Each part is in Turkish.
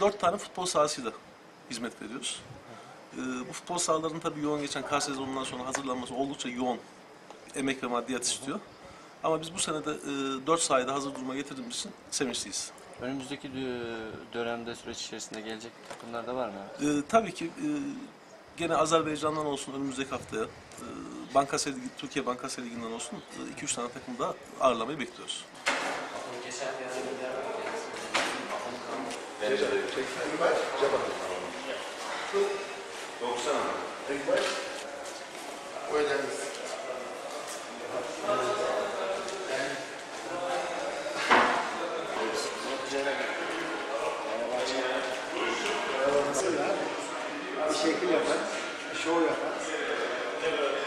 Dört tane futbol sahasıyla hizmet veriyoruz. Ee, bu futbol sahalarının tabii yoğun geçen kar sezonundan sonra hazırlanması oldukça yoğun emek ve maddiyat istiyor. Ama biz bu senede e, 4 sayede hazır duruma getirdiğimiz için sevinçliyiz. Önümüzdeki dö- dönemde süreç içerisinde gelecek takımlar da var mı? Ee, tabii ki e, gene Azerbaycan'dan olsun önümüzdeki haftaya, e, Bankasya Ligi, Türkiye Bankasya Ligi'nden olsun 2-3 tane takım da ağırlamayı bekliyoruz. bir şekil yapar, şov yapar.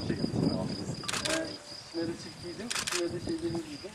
Üstüne de çift giydim, üstüne de şeyleri giydim.